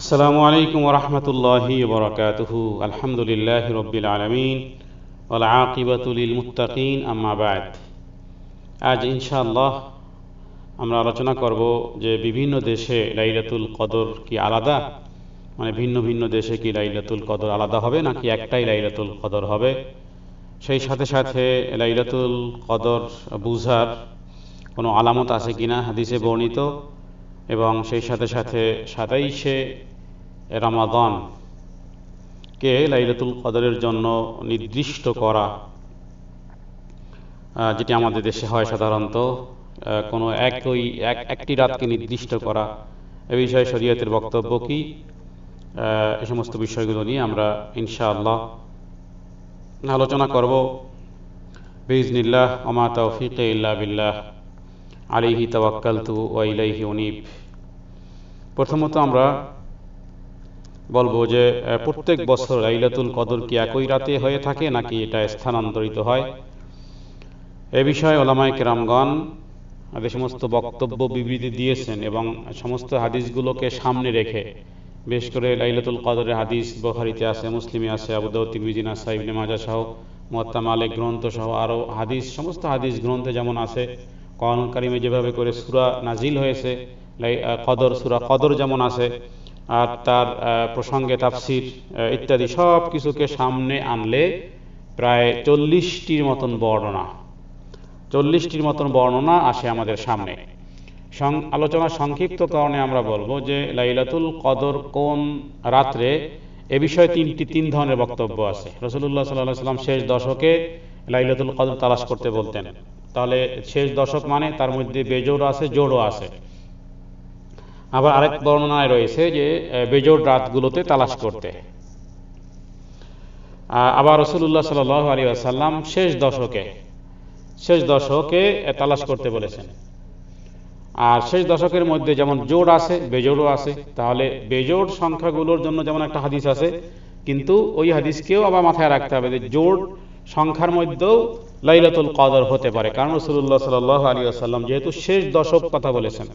আসসালামু আলাইকুম ওরহমতুল্লাহি বরকাতুহু। আলহামদুলিল্লাহ রব্বিল আলমিন আকিবাতুলিল মুত্তাকিন, আম্মা বাদ। আজ ইনশাআল্লাহ আমরা আলোচনা করব যে বিভিন্ন দেশে লাইলাতুল কদর কি আলাদা? মানে ভিন্ন ভিন্ন দেশে কি লাইলাতুল কদর আলাদা হবে নাকি একটাই লাইলাতুল কদর হবে? সেই সাথে সাথে লাইলাতুল কদর বুঝার কোনো আলামত আছে কিনা? হাদিসে বর্ণিত। এবং সেই সাথে সাথে সাতাইশে রামাদান কে লাইলাতুল কদরের জন্য নির্দিষ্ট করা যেটি আমাদের দেশে হয় সাধারণত কোনো একই, এক, একটি রাতকে নির্দিষ্ট করা। এ বিষয়ে শরীয়তের বক্তব্য কি? এ সমস্ত বিষয়গুলো নিয়ে আমরা ইনশাআল্লাহ আলোচনা করব। বিজনিল্লাহ অমা তৌফিক ইল্লা বিল্লাহ। আলিহি তওয়াক্কালতু ওয়া ইলাইহি উনিব। প্রথমত আমরা বলব যে প্রত্যেক বছর লাইলাতুল কদর কি একই রাতে হয়ে থাকে নাকি এটা স্থানান্তরিত হয়? এ বিষয়ে ওলামায় কেরামগণ যে সমস্ত বক্তব্য বিবৃতি দিয়েছেন এবং সমস্ত হাদিসগুলোকে সামনে রেখে, বিশেষ করে লাইলাতুল কদরের হাদিস বখারিতে আছে, মুসলিমে আছে আবুদাউদ তিরমিজিন আসা ইবনে মাজা সহ মোয়াত্তা, মালিক গ্রন্থ সহ আরও হাদিস, সমস্ত হাদিস গ্রন্থে যেমন আছে কন কারিমে যেভাবে করে সুরা নাজিল হয়েছে কদর, সুরা কদর যেমন আছে, আর তার প্রসঙ্গে তাফসির ইত্যাদি সব কিছুকে সামনে আনলে প্রায় চল্লিশটির মতন বর্ণনা, চল্লিশটির মতন বর্ণনা আসে আমাদের সামনে। আলোচনা সংক্ষিপ্ত কারণে আমরা বলব যে লাইলাতুল কদর কোন রাত্রে, এ বিষয়ে তিনটি, তিন ধরনের বক্তব্য আছে। রসুল্লাহ সাল্লাহ সাল্লাম শেষ দশকে লাইলাতুল কদর তালাশ করতে বলতেন। তাহলে শেষ দশক মানে তার মধ্যে বেজোড় আছে জোড়ও আছে। আবার আরেক বর্ণনায় রয়েছে যে বেজোড় রাতগুলোতে তালাশ করতে। আবার রসুল্লাহ সাল আলী আসাল্লাম শেষ দশকে শেষ দশকে তালাশ করতে বলেছেন। আর শেষ দশকের মধ্যে যেমন জোড় আছে, বেজোড়ও আছে, তাহলে বেজোড় সংখ্যাগুলোর জন্য যেমন একটা হাদিস আছে, কিন্তু ওই হাদিসকেও আবার মাথায় রাখতে হবে যে জোড় সংখ্যার মধ্যেও লাইলাতুল কদর হতে পারে। কারণ রসুল্লাহ সাল আলী আসাল্লাম যেহেতু শেষ দশক কথা বলেছেন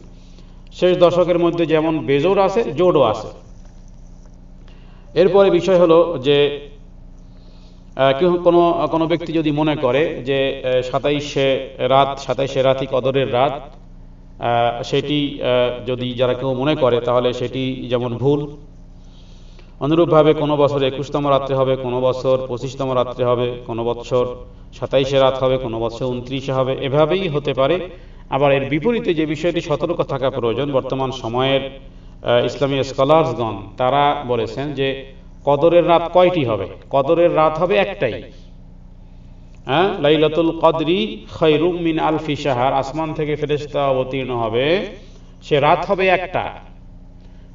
শেষ দশকের মধ্যে যেমন বেজোড় আছে জোড়ও আছে এরপরে বিষয় হলো যে কোনো কোনো ব্যক্তি যদি মনে করে যে সাতাইশে রাত, সাতাইশে রাতই কদরের রাত সেটি যদি যারা কেউ মনে করে তাহলে সেটি যেমন ভুল। অনুরূপভাবে কোনো বছর একুশতম রাত্রে হবে, কোনো বছর পঁচিশতম রাত্রে হবে, কোনো বছর সাতাইশে রাত হবে, কোনো বছর উনত্রিশে হবে, এভাবেই হতে পারে। আবার এর বিপরীতে যে বিষয়টি সতর্ক থাকা প্রয়োজন, বর্তমান সময়ের ইসলামী স্কলার্সগণ, তারা বলেছেন যে কদরের রাত কয়টি হবে? কদরের রাত হবে একটাই। হ্যাঁ? লাইলাতুল কদরি খৈরুম মিন আলফি সাহার আসমান থেকে ফেরেস্তা অবতীর্ণ হবে। সে রাত হবে একটা।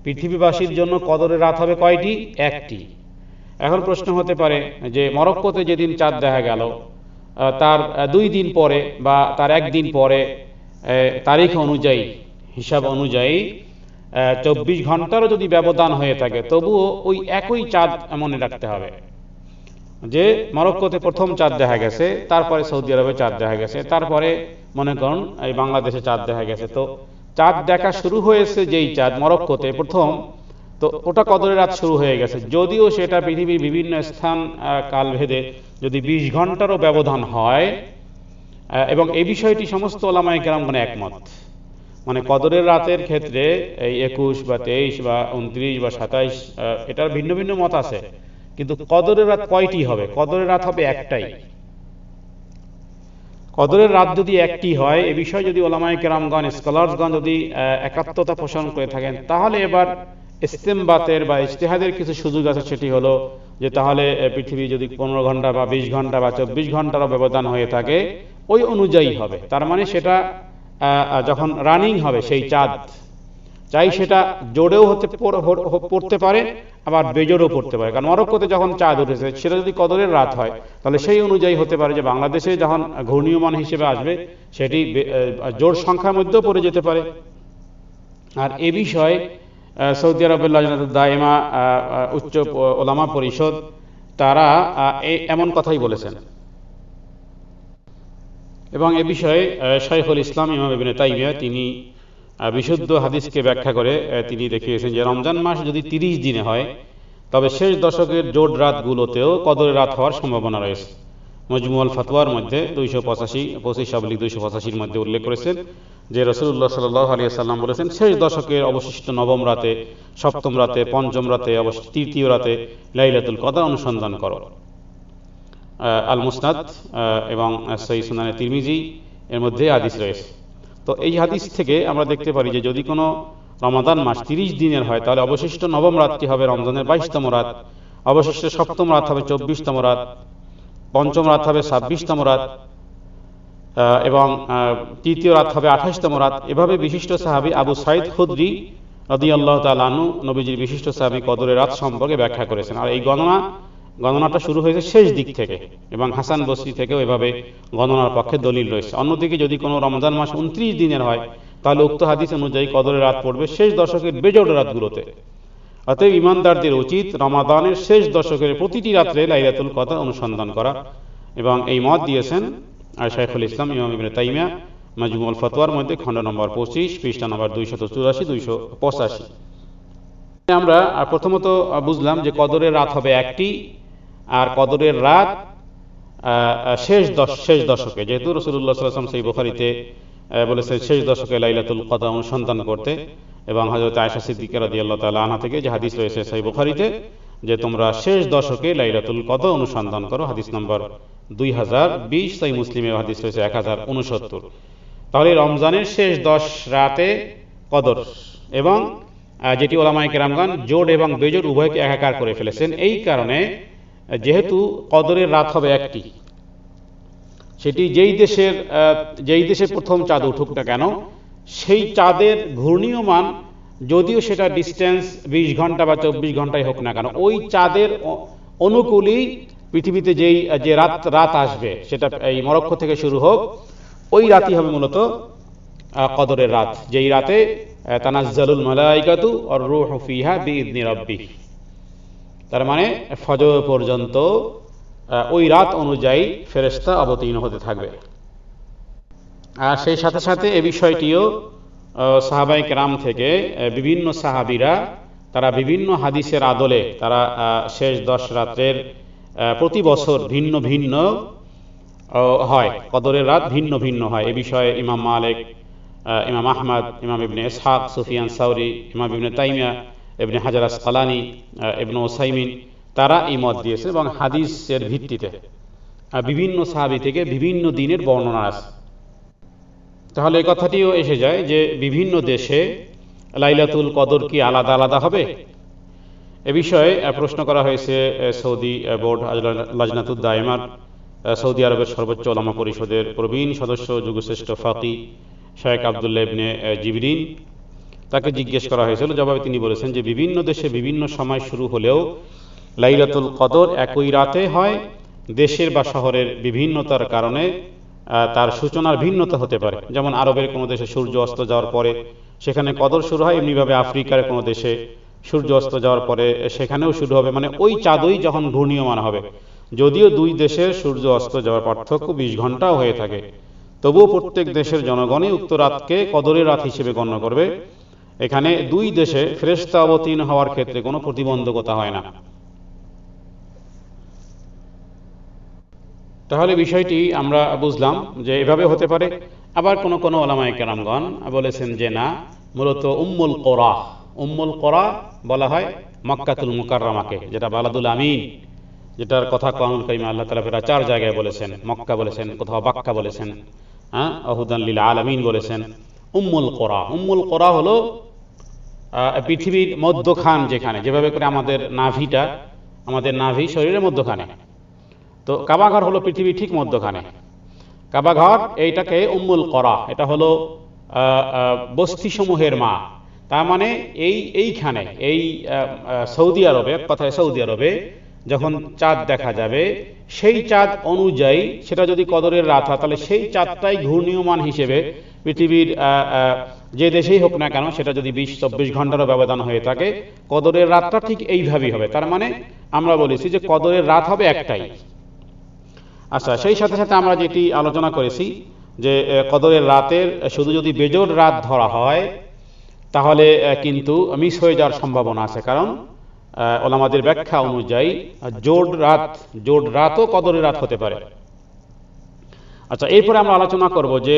পৃথিবীবাসীর জন্য কদরের রাত হবে কয়টি? একটি। এখন প্রশ্ন হতে পারে যে মরক্কোতে যেদিন চাঁদ দেখা গেল তার দুই দিন পরে বা তার একদিন পরে তারিখ অনুযায়ী, হিসাব অনুযায়ী চব্বিশ ঘন্টারও যদি ব্যবধান হয়ে থাকে, তবুও ওই একই চাঁদ মনে রাখতে হবে। যে মরক্কোতে প্রথম চাঁদ দেখা গেছে, তারপরে সৌদি আরবে চাঁদ দেখা গেছে, তারপরে মনে করুন, এই বাংলাদেশে চাঁদ দেখা গেছে। তো চাঁদ দেখা শুরু হয়েছে যেই চাঁদ, মরক্কোতে প্রথম, তো ওটা কদরের রাত শুরু হয়ে গেছে। যদিও সেটা পৃথিবীর বিভিন্ন স্থান কালভেদে যদি বিশ ঘন্টারও ব্যবধান হয় এবং এই বিষয়টি সমস্ত ওলামায় কেরাম মানে একমত। মানে কদরের রাতের ক্ষেত্রে এই একুশ বা তেইশ বা উনত্রিশ বা সাতাইশ এটার ভিন্ন ভিন্ন মত আছে। কিন্তু কদরের রাত কয়টি হবে? কদরের রাত হবে একটাই। কদরের রাত যদি একটি হয়, এ বিষয়ে যদি ওলামায় কেরামগণ, স্কলার্সগণ যদি একাত্মতা পোষণ করে থাকেন, তাহলে এবার ইস্তেমবাতের বা ইজতেহাদের কিছু সুযোগ আছে, সেটি হলো যে তাহলে পৃথিবী যদি পনেরো ঘণ্টা বা বিশ ঘণ্টা বা চব্বিশ ঘন্টারও ব্যবধান হয়ে থাকে ওই অনুযায়ী হবে। তার মানে সেটা যখন রানিং হবে সেই চাঁদ, চাই সেটা জোরেও হতে পড়তে পারে, আবার বেজোরেও পড়তে পারে। কারণ মরক্কোতে যখন চাঁদ উঠেছে, সেটা যদি কদরের রাত হয়, তাহলে সেই অনুযায়ী হতে পারে যে বাংলাদেশে যখন ঘূর্ণীয়মান হিসেবে আসবে, সেটি জোর সংখ্যার মধ্যেও পড়ে যেতে পারে। আর এ বিষয়ে সৌদি আরবের দায়মা উচ্চ ওলামা পরিষদ, তারা এমন কথাই বলেছেন। এবং এ বিষয়ে শাইখুল ইসলাম, ইমাম ইবিন তাইমিয়া তিনি বিশুদ্ধ হাদিসকে ব্যাখ্যা করে তিনি দেখিয়েছেন যে রমজান মাস যদি তিরিশ দিনে হয়, তবে শেষ দশকের জোট রাতগুলোতেও কদরের রাত হওয়ার সম্ভাবনা রয়েছে। মজমুয়াল ফতোয়ার মধ্যে দুইশো পঁচাশি, পঁচিশ অবলিক দুইশো পঁচাশির মধ্যে উল্লেখ করেছেন যে রসুল্লাহ সাল্লাহ আলিয়া সাল্লাম বলেছেন, শেষ দশকের অবশিষ্ট নবম রাতে, সপ্তম রাতে, পঞ্চম রাতে অবশ্য তৃতীয় রাতে লাইলাতুল কদর অনুসন্ধান করো। আল মুসনাদ এবং সই সুনানে তিরমিজি এর মধ্যে হাদিস রয়েছে। তো এই হাদিস থেকে আমরা দেখতে পারি যে যদি কোনো রমাদান মাস তিরিশ দিনের হয়, তাহলে অবশিষ্ট নবম রাতটি হবে? রমজানের বাইশতম রাত, অবশিষ্ট সপ্তম রাত হবে চব্বিশতম রাত, পঞ্চম রাত হবে ছাব্বিশতম রাত এবং তৃতীয় রাত হবে আঠাশতম রাত। এভাবে বিশিষ্ট সাহাবী আবু সাইদ খুদ্রি রদি আল্লাহ তালু নবীজির বিশিষ্ট সাহাবী কদরের রাত সম্পর্কে ব্যাখ্যা করেছেন। আর এই গণনা গণনাটা শুরু হয়েছে শেষ দিক থেকে এবং হাসান বসরি থেকেও এভাবে গণনার পক্ষে দলিল রয়েছে। অন্যদিকে যদি কোনো রমজান মাস উনত্রিশ দিনের হয়, তাহলে উক্ত হাদিস অনুযায়ী কদরের রাত পড়বে শেষ দশকের বেজোড় রাতগুলোতে। অতএব ইমানদারদের উচিত রমাদানের শেষ দশকের প্রতিটি রাত্রে লাইলাতুল কদর অনুসন্ধান করা এবং এই মত দিয়েছেন আর শাইখুল ইসলাম, ইমাম ইবনে তাইমিয়া মাজমুল ফতোয়ার মধ্যে খণ্ড নম্বর পঁচিশ, পৃষ্ঠা নম্বর দুইশত চুরাশি দুইশো পঁচাশি। আমরা প্রথমত বুঝলাম যে কদরের রাত হবে একটি আর কদরের রাত শেষ দশ শেষ দশকে। যেহেতু রসুল্লাহ সাল্লাম সেই বুখারিতে আহ, বলেছেন শেষ দশকে লাইলাতুল কদর অনুসন্ধান করতে এবং হজরত আয়সা সিদ্দিকের রাদি আল্লাহ তালা আনা থেকে যে হাদিস রয়েছে সেই বুখারিতে যে তোমরা শেষ দশকে লাইলাতুল কদর অনুসন্ধান করো হাদিস নম্বর দুই হাজার বিশ সেই মুসলিমের হাদিস রয়েছে এক হাজার উনসত্তর তাহলে রমজানের শেষ দশ রাতে কদর এবং যেটি ওলামাই কেরামগান জোট এবং বেজোট উভয়কে একাকার করে ফেলেছেন এই কারণে যেহেতু কদরের রাত হবে একটি, সেটি যেই দেশের যেই দেশে প্রথম চাঁদ উঠুক না কেন, সেই চাঁদের ঘূর্ণীয়মান যদিও সেটা ডিস্টেন্স বিশ ঘণ্টা বা চব্বিশ ঘন্টায় হোক না কেন, ওই চাঁদের অনুকূলই পৃথিবীতে যেই, যে রাত রাত আসবে, সেটা এই মরক্কো থেকে শুরু হোক, ওই রাতই হবে মূলত কদরের রাত, যেই রাতে তানাজ্জালুল মালাইকাতু আর রূহু ফিহা বিইذনি রাব্বিহ। তার মানে ফজর পর্যন্ত ওই রাত অনুযায়ী ফেরেশতা অবতীর্ণ হতে থাকবে। আর সেই সাথে সাথে এ বিষয়টিও সাহাবাই কেরাম থেকে বিভিন্ন সাহাবিরা, তারা বিভিন্ন হাদিসের আদলে, তারা শেষ দশ রাত্রের প্রতি বছর ভিন্ন ভিন্ন হয়। কদরের রাত ভিন্ন ভিন্ন হয়। এ বিষয়ে ইমাম মালিক ইমাম আহমদ, ইমাম ইবনে ইসহাক, সুফিয়ান সাউরি, ইমাম ইবনে তাইমিয়া ইবনে হাজার আসকালানি ইবনে ওসাইমিন তারা এই মত দিয়েছে এবং হাদিসের ভিত্তিতে বিভিন্ন সাহাবি থেকে বিভিন্ন দিনের বর্ণনা আছে। তাহলে এই কথাটিও এসে যায় যে বিভিন্ন দেশে লাইলাতুল কদর কি আলাদা আলাদা হবে? এ বিষয়ে প্রশ্ন করা হয়েছে সৌদি বোর্ড লাজনাতুদ দায়মার সৌদি আরবের সর্বোচ্চ ওলামা পরিষদের প্রবীণ সদস্য, যুগশ্রেষ্ঠ ফাকি শেখ আবদুল্লাহ ইবনে জিবরিন তাকে জিজ্ঞেস করা হয়েছিল, জবাবে তিনি বলেছেন যে বিভিন্ন দেশে বিভিন্ন সময় শুরু হলেও লাইলাতুল কদর একই রাতে হয়, দেশের বা শহরের বিভিন্নতার কারণে তার সূচনার ভিন্নতা হতে পারে। যেমন আরবের কোনো দেশে সূর্য অস্ত যাওয়ার পরে সেখানে কদর শুরু হয়, এমনিভাবে আফ্রিকার কোনো দেশে সূর্য অস্ত যাওয়ার পরে সেখানেও শুরু হবে। মানে ওই চাঁদই যখন ঘূর্ণীয়মান হবে, যদিও দুই দেশের সূর্য অস্ত যাওয়ার পার্থক্য বিশ ঘন্টাও হয়ে থাকে। তবুও প্রত্যেক দেশের জনগণই উক্ত রাতকে কদরের রাত হিসেবে গণ্য করবে। এখানে দুই দেশে ফেরেশতা অবতীর্ণ হওয়ার ক্ষেত্রে কোনো প্রতিবন্ধকতা হয় না। তাহলে বিষয়টি আমরা বুঝলাম যে এভাবে হতে পারে। আবার কোন কোন ওলামায় কেরামগণ বলেছেন যে না মূলত উম্মুল কোরা উম্মুল কোরা বলা হয় মক্কাতুল মুকাররমাকে যেটা বালাদুল আমিন যেটার কথা কানুল কাইম আল্লাহ তালা ফেরা চার জায়গায় বলেছেন মক্কা বলেছেন কোথাও বাক্কা বলেছেন হ্যাঁ আহুদান লিল আলামিন বলেছেন উম্মুল কোরা উম্মুল কোরা হলো পৃথিবীর মধ্যখান যেখানে, যেভাবে করে আমাদের নাভিটা, আমাদের নাভি শরীরের মধ্যখানে। তো কাবাঘর হলো পৃথিবীর ঠিক মধ্যখানে। কাবাঘর এইটাকে উম্মুল করা, এটা হলো বস্তিসমূহের মা। তার মানে এই, এইখানে, এই সৌদি আরবে কথায় সৌদি আরবে, যখন চাঁদ দেখা যাবে, সেই চাঁদ অনুযায়ী সেটা যদি কদরের রাত হয় তাহলে সেই চাঁদটাই ঘূর্ণীয়মান হিসেবে পৃথিবীর যে দেশেই হোক না কেন, সেটা যদি বিশ চব্বিশ ঘন্টারও ব্যবধান হয়ে থাকে, কদরের রাতটা ঠিক এইভাবেই হবে। তার মানে আমরা বলেছি যে কদরের রাত হবে একটাই। আচ্ছা সেই সাথে সাথে আমরা যেটি আলোচনা করেছি যে কদরের রাতের, শুধু যদি বেজোর রাত ধরা হয়, তাহলে কিন্তু মিস হয়ে যাওয়ার সম্ভাবনা আছে। কারণ ওলামাদের ব্যাখ্যা অনুযায়ী জোড় রাত জোড় রাতও কদরের রাত হতে পারে। আচ্ছা এরপরে আমরা আলোচনা করব যে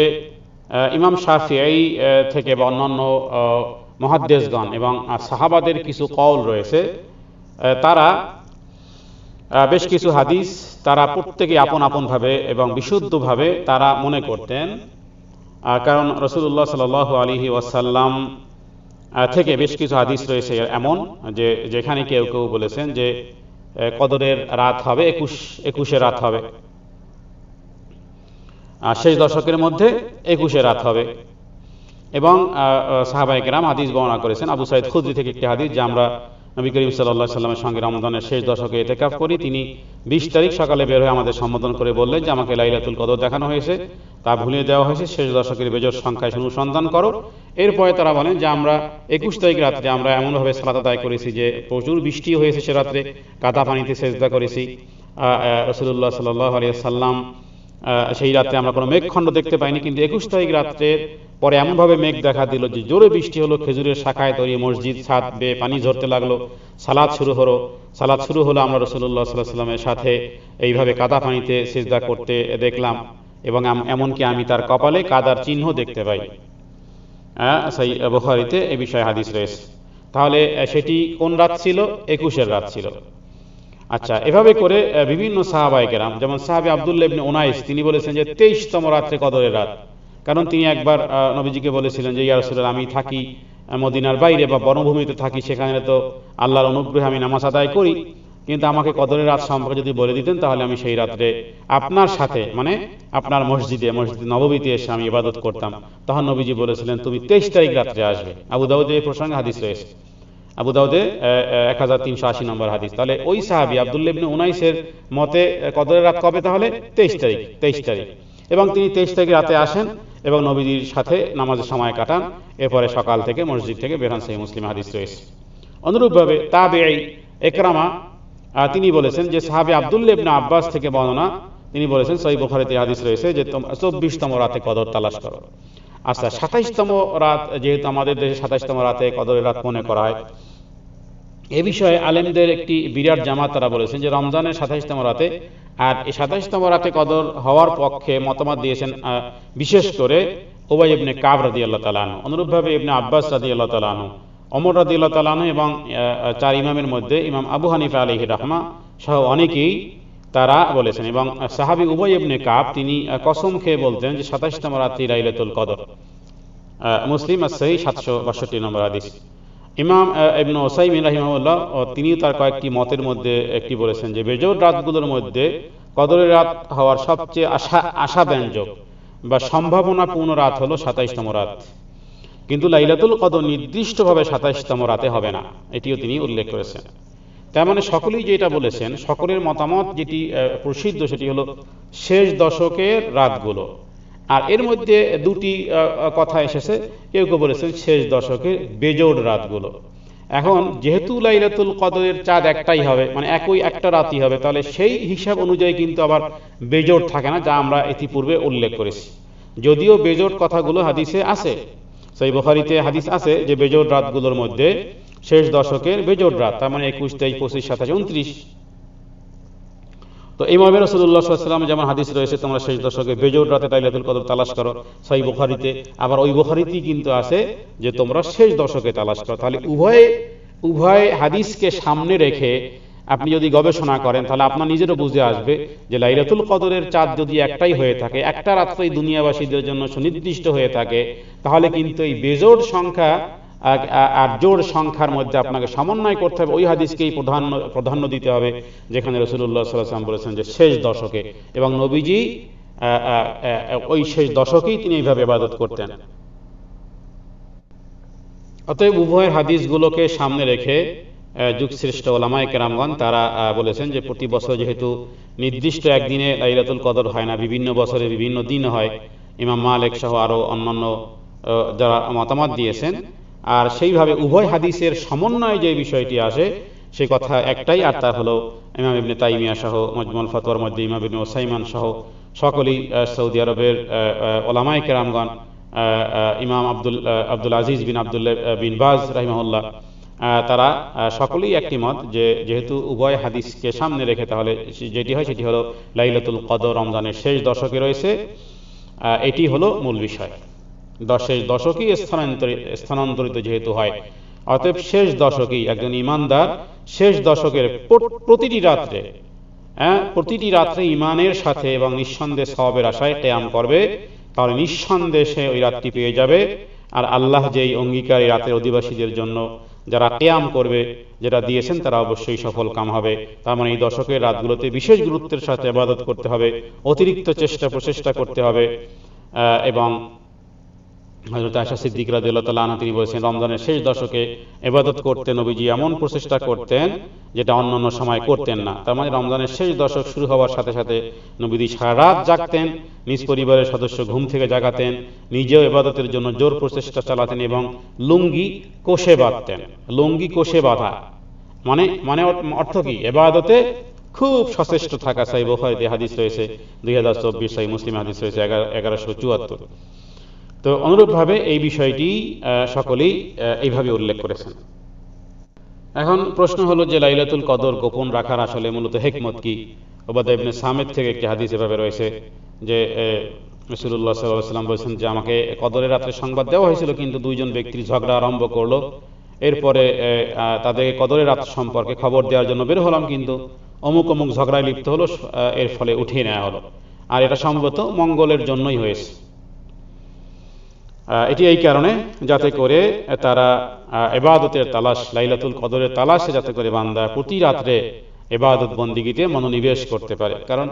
ইমাম আহ, থেকে বা অন্যান্য মহাদ্দেশগণ এবং সাহাবাদের কিছু কল রয়েছে। তারা বেশ কিছু হাদিস তারা প্রত্যেকে আপন আপন ভাবে এবং বিশুদ্ধভাবে তারা মনে করতেন। কারণ রসুল্লাহ সাল আলহি ওয়াসাল্লাম থেকে বেশ কিছু হাদিস রয়েছে এমন যে যেখানে কেউ কেউ বলেছেন যে কদরের রাত হবে একুশ একুশে রাত হবে। শেষ দশকের মধ্যে একুশে রাত হবে। এবং সাহাবাই কেরাম হাদিস বর্ণনা করেছেন আবু সাইদ খুদ্রি থেকে একটি হাদিস যে আমরা নবী করিম সাল্লাহ সাল্লামের সঙ্গে রমজানের শেষ দশকে এতেকাফ করি। তিনি বিশ তারিখ সকালে বের হয়ে আমাদের সম্বোধন করে বললেন যে, আমাকে লাইলাতুল কদর দেখানো হয়েছে, তা ভুলিয়ে দেওয়া হয়েছে, শেষ দশকের বেজর সংখ্যায় অনুসন্ধান করো। এরপরে তারা বলেন যে, আমরা একুশ তারিখ রাত্রে আমরা এমনভাবে সালাত আদায় করেছি যে, প্রচুর বৃষ্টি হয়েছে সে রাত্রে, কাদা পানিতে সেজদা করেছি। রসুল্লাহ সাল্লাহ আলিয়া সাল্লাম সেই রাত্রে আমরা কোনো মেঘখণ্ড দেখতে পাইনি কিন্তু একুশ তারিখ রাত্রে পরে এমনভাবে মেঘ দেখা দিল যে জোরে বৃষ্টি হলো খেজুরের শাখায় তৈরি মসজিদ ছাদ বেয়ে পানি ঝরতে লাগল সালাদ শুরু হলো। সালাদ শুরু হলো আমরা রসুল্লাহ সাল্লাহ সাল্লামের সাথে এইভাবে কাদা পানিতে সিজদা করতে দেখলাম এবং এমনকি আমি তার কপালে কাদার চিহ্ন দেখতে পাই। হ্যাঁ, সেই বুখারীতে এই বিষয়ে হাদিস রয়েছে। তাহলে সেটি কোন রাত ছিল? একুশের রাত ছিল। আচ্ছা এভাবে করে বিভিন্ন সাহাবাই কেরাম যেমন সাহাবি আবদুল্লাহ ইবনে উনাইস তিনি বলেছেন যে তেইশতম রাত্রে কদরের রাত। কারণ তিনি একবার নবীজিকে বলেছিলেন যে ইয়া রাসূলুল্লাহ আমি থাকি মদিনার বাইরে বা বনভূমিতে থাকি সেখানে তো আল্লাহর অনুগ্রহে আমি নামাজ আদায় করি। কিন্তু আমাকে কদরের রাত সম্পর্কে যদি বলে দিতেন তাহলে আমি সেই রাত্রে আপনার সাথে মানে আপনার মসজিদে মসজিদ নববীতে এসে আমি ইবাদত করতাম। তখন নবীজি বলেছিলেন তুমি তেইশ তারিখ রাত্রে আসবে। আবু দাউদে এই প্রসঙ্গে হাদিস রয়েছে। আবু দাউদে এক হাজার তিনশো আশি নম্বর হাদিস। তাহলে ওই সাহাবি আবদুল্লাহ ইবনে উনাইসের মতে কদরের রাত কবে তাহলে? তেইশ তারিখ তেইশ তারিখ। এবং তিনি তেইশ তারিখ রাতে আসেন এবং নবীজির সাথে নামাজের সময় কাটান। এরপরে সকাল থেকে মসজিদ থেকে বেরান সেই মুসলিম হাদিস রয়েছে। অনুরূপভাবে তাবে একরামা তিনি বলেছেন যে সাহাবে আবদুল্লাহ ইবনে আব্বাস থেকে বর্ণনা, তিনি বলেছেন সহি বুখারীতে হাদিস রয়েছে যে চব্বিশতম রাতে কদর তালাশ করো। আচ্ছা সাতাইশতম রাত, যেহেতু আমাদের দেশে সাতাইশতম রাতে কদরের রাত মনে করা হয় এ বিষয়ে আলেমদের একটি বিরাট জামাত তারা বলেছেন যে রমজানের সাতাইশতম রাতে আর এই সাতাইশতম রাতে কদর হওয়ার পক্ষে মতামত দিয়েছেন বিশেষ করে ওবাই ইবনে কাব রাদি আল্লাহ তালানু অনুরূপভাবে ইবনে আব্বাস রাদি আল্লাহ তালানু অমর রাদি আল্লাহ তালানু এবং চার ইমামের মধ্যে ইমাম আবু হানিফা আলহি রহমা সহ অনেকেই তারা বলেছেন এবং সাহাবি উবই ইবনে কাব তিনি কসম খেয়ে বলতেন যে সাতাইশতম রাত্রি লাইলাতুল কদর। মুসলিম আসহি সাতশো বাষট্টি নম্বর হাদিস। ইমাম ইবনু ওসাইমিন রাহিমাহুল্লাহ, ও তিনিও তার কয়েকটি মতের মধ্যে একটি বলেছেন যে, বেজোর রাতগুলোর মধ্যে কদরের রাত হওয়ার সবচেয়ে আশা আশা আশাব্যঞ্জক বা সম্ভাবনাপূর্ণ রাত হলো সাতাইশতম রাত। কিন্তু লাইলাতুল কদর নির্দিষ্টভাবে সাতাইশতম রাতে হবে না, এটিও তিনি উল্লেখ করেছেন। তার মানে সকলেই যেটা বলেছেন, সকলের মতামত যেটি প্রসিদ্ধ সেটি হলো শেষ দশকের রাতগুলো। আর এর মধ্যে দুটি কথা এসেছে। কেউ কেউ বলেছেন শেষ দশকের বেজোড় রাতগুলো। এখন যেহেতু লাইলাতুল কদরের চাঁদ একটাই হবে মানে একই একটা রাতই হবে, তাহলে সেই হিসাব অনুযায়ী কিন্তু আবার বেজোড় থাকে না, যা আমরা ইতিপূর্বে উল্লেখ করেছি। যদিও বেজোড় কথাগুলো হাদিসে আছে। সেই বুখারীতে হাদিস আছে যে বেজোড় রাতগুলোর মধ্যে শেষ দশকের বেজোড় রাত, তার মানে একুশ তেইশ পঁচিশ, সাতাশ, উনত্রিশ। তো এই মহাবীর রসুল্লাহ সাল্লাম যেমন হাদিস রয়েছে, তোমরা শেষ দশকে বেজোর রাতে তাইলাতুল কদর তালাশ করো। সেই বুখারিতে, আবার ওই বুখারিতেই কিন্তু আছে যে তোমরা শেষ দশকে তালাশ করো। তাহলে উভয় উভয় হাদিসকে সামনে রেখে আপনি যদি গবেষণা করেন, তাহলে আপনার নিজেরও বুঝে আসবে যে লাইলাতুল কদরের চাঁদ যদি একটাই হয়ে থাকে, একটা রাত্রেই দুনিয়াবাসীদের জন্য সুনির্দিষ্ট হয়ে থাকে, তাহলে কিন্তু এই বেজোর সংখ্যা আর- জোড় সংখ্যার মধ্যে আপনাকে সমন্বয় করতে হবে। ওই হাদিসকেই প্রাধান্য প্রাধান্য দিতে হবে, যেখানে রসুল্লাহ সাল্লাম বলেছেন যে শেষ দশকে এবং নবীজি ওই শেষ দশকেই তিনি এইভাবে ইবাদত করতেন। অতএব উভয় হাদিসগুলোকে সামনে রেখে যুগশ্রেষ্ঠ ওলামায় কেরামগণ, তারা বলেছেন যে প্রতি বছর যেহেতু নির্দিষ্ট একদিনে লাইলাতুল কদর হয় না, বিভিন্ন বছরে বিভিন্ন দিন হয়, ইমাম মালিক সহ আরও অন্যান্য যারা মতামত দিয়েছেন আর সেইভাবে উভয় হাদিসের সমন্বয়ে যে বিষয়টি আসে সেই কথা একটাই আর তা হলো ইমাম ইবনে তাইমিয়া সহ মজমুল ফতোয়ার মধ্যে ইমাম ইবনে ওসাইমান সহ সকলেই সৌদি আরবের আহ, কেরামগণ ইমাম আব্দুল আব্দুল আজিজ বিন আবদুল্লাহ বিন বাজ রাহিমাহুল্লাহ তারা সকলেই একটি মত যে যেহেতু উভয় হাদিসকে সামনে রেখে তাহলে যেটি হয় সেটি হলো লাইলাতুল কদর রমজানের শেষ দশকে রয়েছে এটি হলো মূল বিষয়। শেষ দশকই স্থানান্তরিত স্থানান্তরিত যেহেতু হয়, অতএব শেষ দশকেই একজন ইমানদার শেষ দশকের প্রতিটি রাত্রে হ্যাঁ প্রতিটি রাত্রে ইমানের সাথে এবং নিঃসন্দেহ সবের আশায় কেয়াম করবে, তাহলে নিঃসন্দেহে ওই রাতটি পেয়ে যাবে। আর আল্লাহ যেই অঙ্গীকার এই রাতের অধিবাসীদের জন্য যারা কেয়াম করবে, যেটা দিয়েছেন তারা অবশ্যই সফল কাম হবে। তার মানে এই দশকের রাতগুলোতে বিশেষ গুরুত্বের সাথে আবাদত করতে হবে, অতিরিক্ত চেষ্টা প্রচেষ্টা করতে হবে এবং হজরত আশা সিদ্দিক রাদিল্লাহ তিনি বলেছেন, রমজানের শেষ দশকে এবাদত করতেন নবীজি, এমন প্রচেষ্টা করতেন যেটা অন্যান্য সময় করতেন না। তার মানে রমজানের শেষ দশক শুরু হওয়ার সাথে সাথে নবীজি সারা রাত জাগতেন, নিজ পরিবারের সদস্য ঘুম থেকে জাগাতেন, নিজেও এবাদতের জন্য জোর প্রচেষ্টা চালাতেন এবং লুঙ্গি কোষে বাঁধতেন। লুঙ্গি কোষে বাঁধা। মানে মানে অর্থ কি? এবাদতে খুব সচেষ্ট থাকা। সাই বোখারিতে হাদিস রয়েছে, দুই হাজার চব্বিশ সাই মুসলিম হাদিস রয়েছে এগারোশো চুয়াত্তর। তো অনুরূপভাবে এই বিষয়টি সকলেই এইভাবে উল্লেখ করেছেন। এখন প্রশ্ন হলো যে লাইলাতুল কদর গোপন রাখার আসলে মূলত হেকমত কি? ওবাদা সামেদ থেকে একটি হাদিস এভাবে রয়েছে যে রসুল্লাহ সাল্লাম বলছেন যে, আমাকে কদরের রাত্রে সংবাদ দেওয়া হয়েছিল, কিন্তু দুইজন ব্যক্তির ঝগড়া আরম্ভ করল। এরপরে তাদেরকে কদরের রাত সম্পর্কে খবর দেওয়ার জন্য বের হলাম, কিন্তু অমুক অমুক ঝগড়ায় লিপ্ত হলো এর ফলে উঠিয়ে নেওয়া হলো। আর এটা সম্ভবত মঙ্গলের জন্যই হয়েছে। এটি এই কারণে যাতে করে তারা এবাদতের তালাশ, লাইলাতুল কদরের তালাশে যাতে করে বান্দা প্রতি রাত্রে এবাদত বন্দিগিতে মনোনিবেশ করতে পারে। কারণ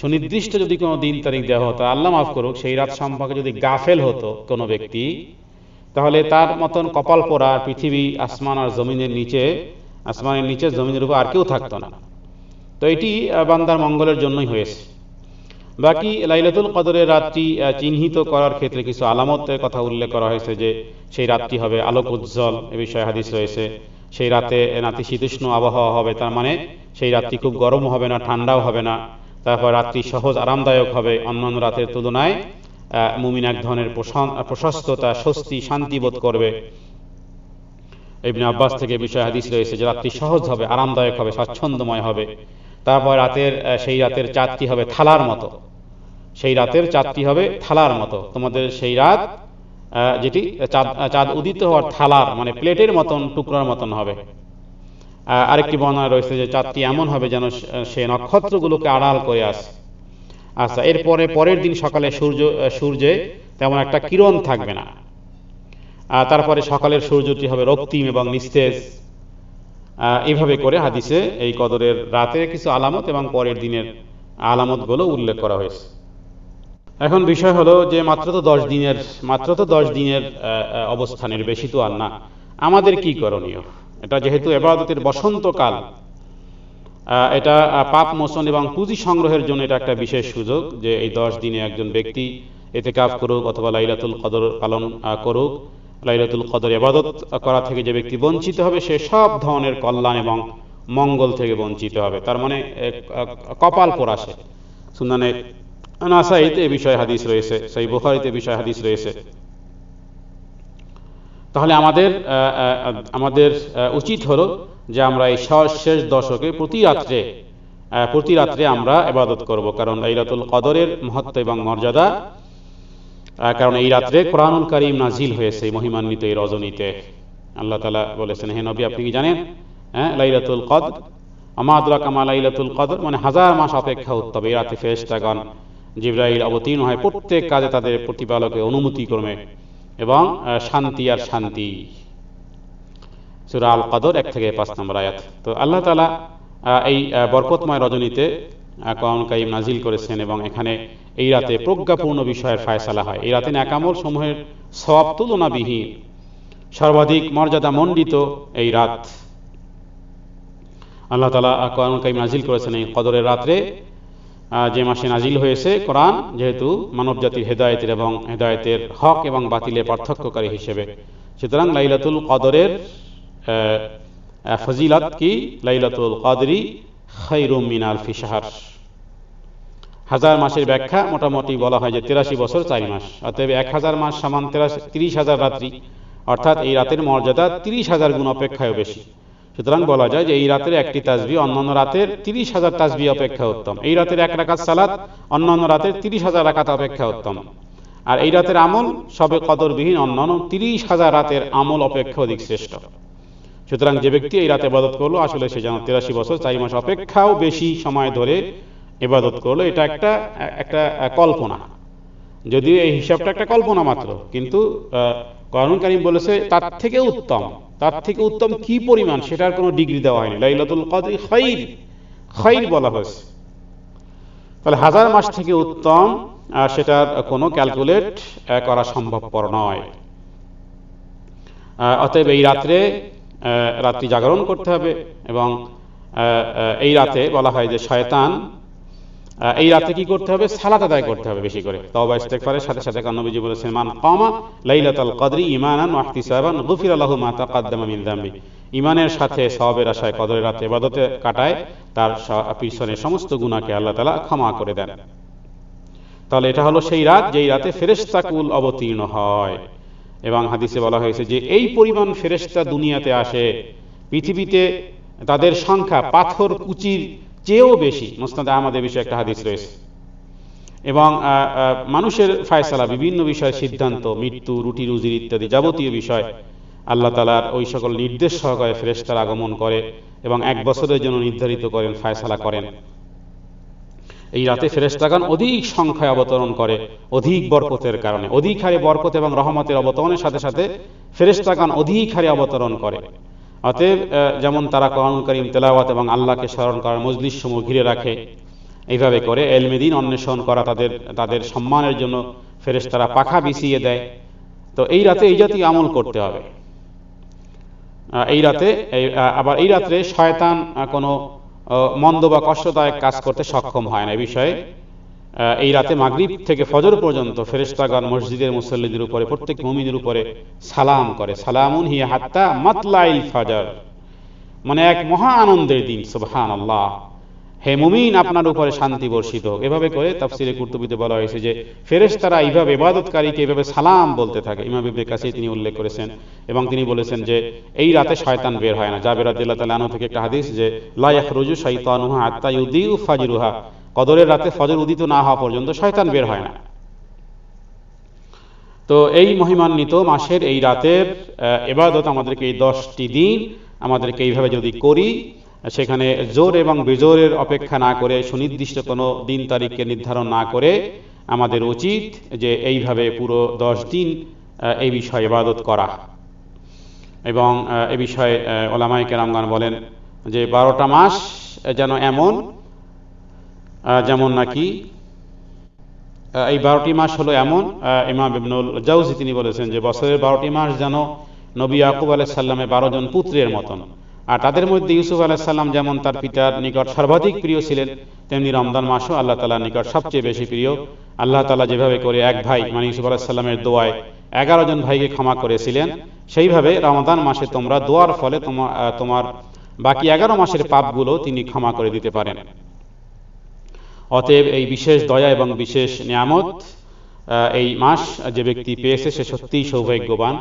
সুনির্দিষ্ট যদি কোনো দিন তারিখ দেওয়া হতো, আল্লাহ মাফ করুক, সেই রাত সম্পর্কে যদি গাফেল হতো কোনো ব্যক্তি, তাহলে তার মতন কপাল পোড়া পৃথিবী, আসমান আর জমিনের নিচে, আসমানের নিচে জমিনের উপর আর কেউ থাকতো না। তো এটি বান্দার মঙ্গলের জন্যই হয়েছে। বাকি লাইলাতুল কদরের রাতটি চিহ্নিত করার ক্ষেত্রে কিছু আলামতের কথা উল্লেখ করা হয়েছে যে সেই রাতটি হবে আলোক উজ্জ্বল, এ বিষয়ে হাদিস রয়েছে। সেই রাতে নাতি শীতষ্ণ আবহাওয়া হবে, তার মানে সেই রাতটি খুব গরম হবে না, ঠান্ডাও হবে না। তারপর রাত্রি সহজ আরামদায়ক হবে, অন্যান্য রাতের তুলনায় মুমিন এক ধরনের প্রশস্ততা, স্বস্তি, শান্তি বোধ করবে। ইবনে আব্বাস থেকে বিষয় হাদিস রয়েছে যে রাত্রি সহজ হবে, আরামদায়ক হবে, স্বাচ্ছন্দ্যময় হবে। তারপর রাতের সেই রাতের চাঁদটি হবে থালার মতো। সেই রাতের চাঁদটি হবে থালার মতো। তোমাদের সেই রাত যেটি চাঁদ চাঁদ উদিত হওয়ার থালার মানে প্লেটের মতন, টুকরার মতন হবে। আরেকটি বর্ণনা রয়েছে যে চাঁদটি এমন হবে যেন সে নক্ষত্রগুলোকে আড়াল করে আসে। আচ্ছা এরপরে পরের দিন সকালে সূর্য সূর্যে তেমন একটা কিরণ থাকবে না। তারপরে সকালের সূর্যটি হবে রক্তিম এবং নিস্তেজ। এইভাবে করে হাদিসে এই কদরের রাতের কিছু আলামত এবং পরের দিনের আলামতগুলো উল্লেখ করা হয়েছে। এখন বিষয় হলো যে মাত্র তো দশ দিনের, মাত্র তো দশ দিনের অবস্থানের বেশি তো আর না। আমাদের কি করণীয়? এটা যেহেতু এবাদতের বসন্তকাল এটা পাপ মোচন এবং পুঁজি সংগ্রহের জন্য এটা একটা বিশেষ সুযোগ যে এই দশ দিনে একজন ব্যক্তি এতে কাজ করুক অথবা লাইলাতুল কদর পালন করুক। লাইলাতুল কদর এবাদত করা থেকে যে ব্যক্তি বঞ্চিত হবে, সে সব ধরনের কল্যাণ এবং মঙ্গল থেকে বঞ্চিত হবে। তার মানে কপাল পোড়াসে সুন্দানে নাসাইতে এ বিষয়ে হাদিস রয়েছে সেই বুখারিতে বিষয় হাদিস রয়েছে। তাহলে আমাদের আমাদের উচিত হলো যে আমরা এই শেষ দশকে প্রতি রাত্রে প্রতি রাত্রে আমরা এবাদত করব। কারণ লাইলাতুল কদরের মহত্ব এবং মর্যাদা কারণ এই রাত্রে কোরআনুল করিম নাজিল হয়েছে মহিমান্বিত এই রজনীতে। আল্লাহ তালা বলেছেন, হে নবী, আপনি কি জানেন? হ্যাঁ লাইলাতুল কদ আমাদুল্লাহ কামা লাইলাতুল কদর মানে হাজার মাস অপেক্ষা উত্তব এই রাতে ফেরেশতাগণ জিব্রাইল অবতীর্ণ হয় প্রত্যেক কাজে তাদের প্রতিপালকের অনুমতি ক্রমে এবং শান্তি আর শান্তি। সুরা আল কদর এক থেকে পাঁচ নম্বর আয়াত। তো আল্লাহ তালা এই বরকতময় রজনীতে কোরআন কাইম নাজিল করেছেন এবং এখানে এই রাতে প্রজ্ঞাপূর্ণ বিষয়ের ফায়সালা হয়। এই রাতে ন্যাকামল সমূহের সব তুলনাবিহীন সর্বাধিক মর্যাদা মণ্ডিত এই রাত। আল্লাহ তালা কোরআন কাইম নাজিল করেছেন এই কদরের রাত্রে। যে মাসে নাজিল হয়েছে কোরআন, যেহেতু মানব জাতির হেদায়তের এবং হেদায়তের হক এবং বাতিলের পার্থক্যকারী হিসেবে। সুতরাং লাইলাতুল কদরের ফজিলাত কি? লাইলাতুল কদরি হাজার মাসের ব্যাখ্যা মোটামুটি বলা হয় যে তিরাশি বছর চারি মাস। অতএব এক হাজার মাস সমান তেরাশি, তিরিশ হাজার রাত্রি। অর্থাৎ এই রাতের মর্যাদা তিরিশ হাজার গুণ অপেক্ষায় বেশি। সুতরাং বলা যায় যে এই রাতের একটি তাজবি অন্যান্য রাতের তিরিশ হাজার তাজবি অপেক্ষা উত্তম। এই রাতের এক রাকাত সালাত অন্যান্য রাতের তিরিশ হাজার রাকাত অপেক্ষা উত্তম। আর এই রাতের আমল সবে কদরবিহীন অন্যান্য তিরিশ হাজার রাতের আমল অপেক্ষা অধিক শ্রেষ্ঠ। সুতরাং যে ব্যক্তি এই রাতে ইবাদত করল, আসলে সে যেন তিরাশি বছর, চারি মাস অপেক্ষাও বেশি সময় ধরে ইবাদত করল, এটা একটা একটা কল্পনা। যদিও এই হিসাবটা একটা কল্পনা মাত্র, কিন্তু করণ কারিম বলেছে তার থেকে উত্তম। তার থেকে উত্তম কি পরিমাণ, সেটার কোনো ডিগ্রি দেওয়া হয়নি। লাইলাতুল কদরি খাইর খাইর বলা হয়েছে। তাহলে হাজার মাস থেকে উত্তম সেটার কোনো ক্যালকুলেট করা সম্ভবপর নয়। অতএব এই রাত্রে রাত্রি জাগরণ করতে হবে এবং এই রাতে বলা হয় যে শয়তান এই রাতে কি করতে হবে? সালাত আদায় করতে হবে বেশি করে। তওবা, ইস্তেগফারের সাথে সাথে কান্নবীজি বলেছেন, মান কামা লাইলাতুল কদরি ঈমানান ওয়া ইহতিসাবান গুফিরা লাহু মা তাকাদ্দামা মিন যামবি। ঈমানের সাথে সওয়াবের আশায় কদরের রাতে ইবাদতে কাটায়, তার পিছনের সমস্ত গুনাহকে আল্লাহ তাআলা ক্ষমা করে দেন। তাহলে এটা হলো সেই রাত যেই রাতে ফেরেশতাকুল অবতীর্ণ হয়। এবং হাদিসে বলা হয়েছে যে এই পরিমাণ ফেরেশতা দুনিয়াতে আসে, পৃথিবীতে তাদের সংখ্যা পাথর কুচির চেয়েও বেশি। মোস্তাদ আমাদের বিষয়ে একটা হাদিস রয়েছে। এবং মানুষের ফায়সালা, বিভিন্ন বিষয়ের সিদ্ধান্ত, মৃত্যু, রুটি, রুজির ইত্যাদি যাবতীয় বিষয়, আল্লাহ তালার ওই সকল নির্দেশ সহকারে ফেরেস্তার আগমন করে এবং এক বছরের জন্য নির্ধারিত করেন, ফায়সালা করেন। এই রাতে ফেরেস্তাগান অধিক সংখ্যায় অবতরণ করে, অধিক বরকতের কারণে, অধিক হারে বরকত এবং রহমতের অবতরণের সাথে সাথে ফেরেস্তাগান অধিক হারে অবতরণ করে। অতএব যেমন তারা কোরআন করিম তেলাওয়াত এবং আল্লাহকে স্মরণ করার মজলিস সমূহ ঘিরে রাখে, এইভাবে করে এলমেদিন অন্বেষণ করা তাদের তাদের সম্মানের জন্য ফেরেস তারা পাখা বিছিয়ে দেয়। তো এই রাতে এই জাতীয় আমল করতে হবে। এই রাতে আবার এই রাত্রে শয়তান কোনো মন্দ বা কষ্টদায়ক কাজ করতে সক্ষম হয় না। এই বিষয়ে এই রাতে মাগরিব থেকে ফজর পর্যন্ত ফেরেস্তাগান মসজিদের মুসল্লিদের উপরে, প্রত্যেক মমিনের উপরে সালাম করে। সালামুন হিয়া হাত্তা মাতলাইল ফাজার। মানে এক মহা আনন্দের দিন সুবহান আল্লাহ হে মুমিন, আপনার উপরে শান্তি বর্ষিত হোক। এভাবে করে তাফসিরে কুর্তুবিতে বলা হয়েছে যে, ফেরেশতারা এইভাবে ইবাদতকারীকে এভাবে সালাম বলতে থাকে। ইমাম ইবনে কাসির তিনি উল্লেখ করেছেন এবং তিনি বলেছেন যে, এই রাতে শয়তান বের হয় না। জাবের রাদিয়াল্লাহু তাআলা আনহু থেকে একটা হাদিস যে, লা ইয়াখরুজু শাইতানুহা হাত্তা ইউদিউ ফাজরুহা। কদরের রাতে ফজর উদিত না হওয়া পর্যন্ত শয়তান বের হয় না। তো এই মহিমান্বিত মাসের এই রাতের এবাদত আমাদেরকে এই দশটি দিন আমাদেরকে এইভাবে যদি করি সেখানে জোর এবং বেজোরের অপেক্ষা না করে, সুনির্দিষ্ট কোনো দিন তারিখকে নির্ধারণ না করে আমাদের উচিত যে এইভাবে পুরো দশ দিন এই বিষয়ে ইবাদত করা। এবং এ বিষয়ে ওলামাই কেরামগান বলেন যে বারোটা মাস যেন এমন যেমন নাকি এই বারোটি মাস হলো এমন ইমাম ইবনুল জাউজি তিনি বলেছেন যে বছরের বারোটি মাস যেন নবী আকুব আলাহ সাল্লামের বারো জন পুত্রের মতন। আর তাদের মধ্যে ইউসুফ আলাহ সাল্লাম যেমন তার পিতার নিকট সর্বাধিক প্রিয় ছিলেন, তেমনি রমদান মাসও আল্লাহ তালার নিকট সবচেয়ে বেশি প্রিয়। আল্লাহ তালা যেভাবে করে এক ভাই মানে ইউসুফ আলাহ সাল্লামের দোয়ায় এগারো জন ভাইকে ক্ষমা করেছিলেন, সেইভাবে রমাদান মাসে তোমরা দোয়ার ফলে তোমার তোমার বাকি এগারো মাসের পাপগুলো তিনি ক্ষমা করে দিতে পারেন। অতএব এই বিশেষ দয়া এবং বিশেষ নিয়ামত এই মাস যে ব্যক্তি পেয়েছে সে সত্যিই সৌভাগ্যবান।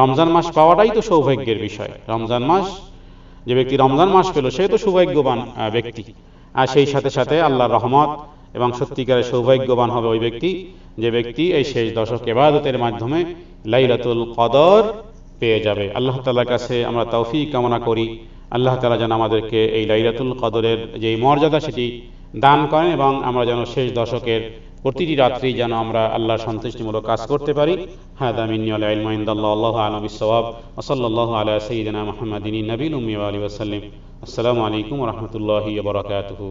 রমজান মাস পাওয়াটাই তো সৌভাগ্যের বিষয়। রমজান মাস যে ব্যক্তি রমজান মাস পেল, সে তো সৌভাগ্যবান ব্যক্তি। আর সেই সাথে সাথে আল্লাহর রহমত এবং সত্যিকারের সৌভাগ্যবান হবে ওই ব্যক্তি, যে ব্যক্তি এই শেষ দশক এবাদতের মাধ্যমে লাইলাতুল কদর পেয়ে যাবে। আল্লাহ তালার কাছে আমরা তৌফিক কামনা করি। আল্লাহ তালা যেন আমাদেরকে এই লাইলাতুল কদরের যে মর্যাদা, সেটি দান করেন এবং আমরা যেন শেষ দশকের প্রতিটি রাত্রি যেন আমরা আল্লাহর সন্তুষ্টিমূলক কাজ করতে পারি। হ্যাঁ দামিনী আল্লাহ আলম সওয়াব ওসল্লাহ আলা সঈদিনা মোহাম্মদিনী নবীল উম্মি আলী ওসাল্লিম আসসালামু আলাইকুম রহমতুল্লাহি বরকাতহু।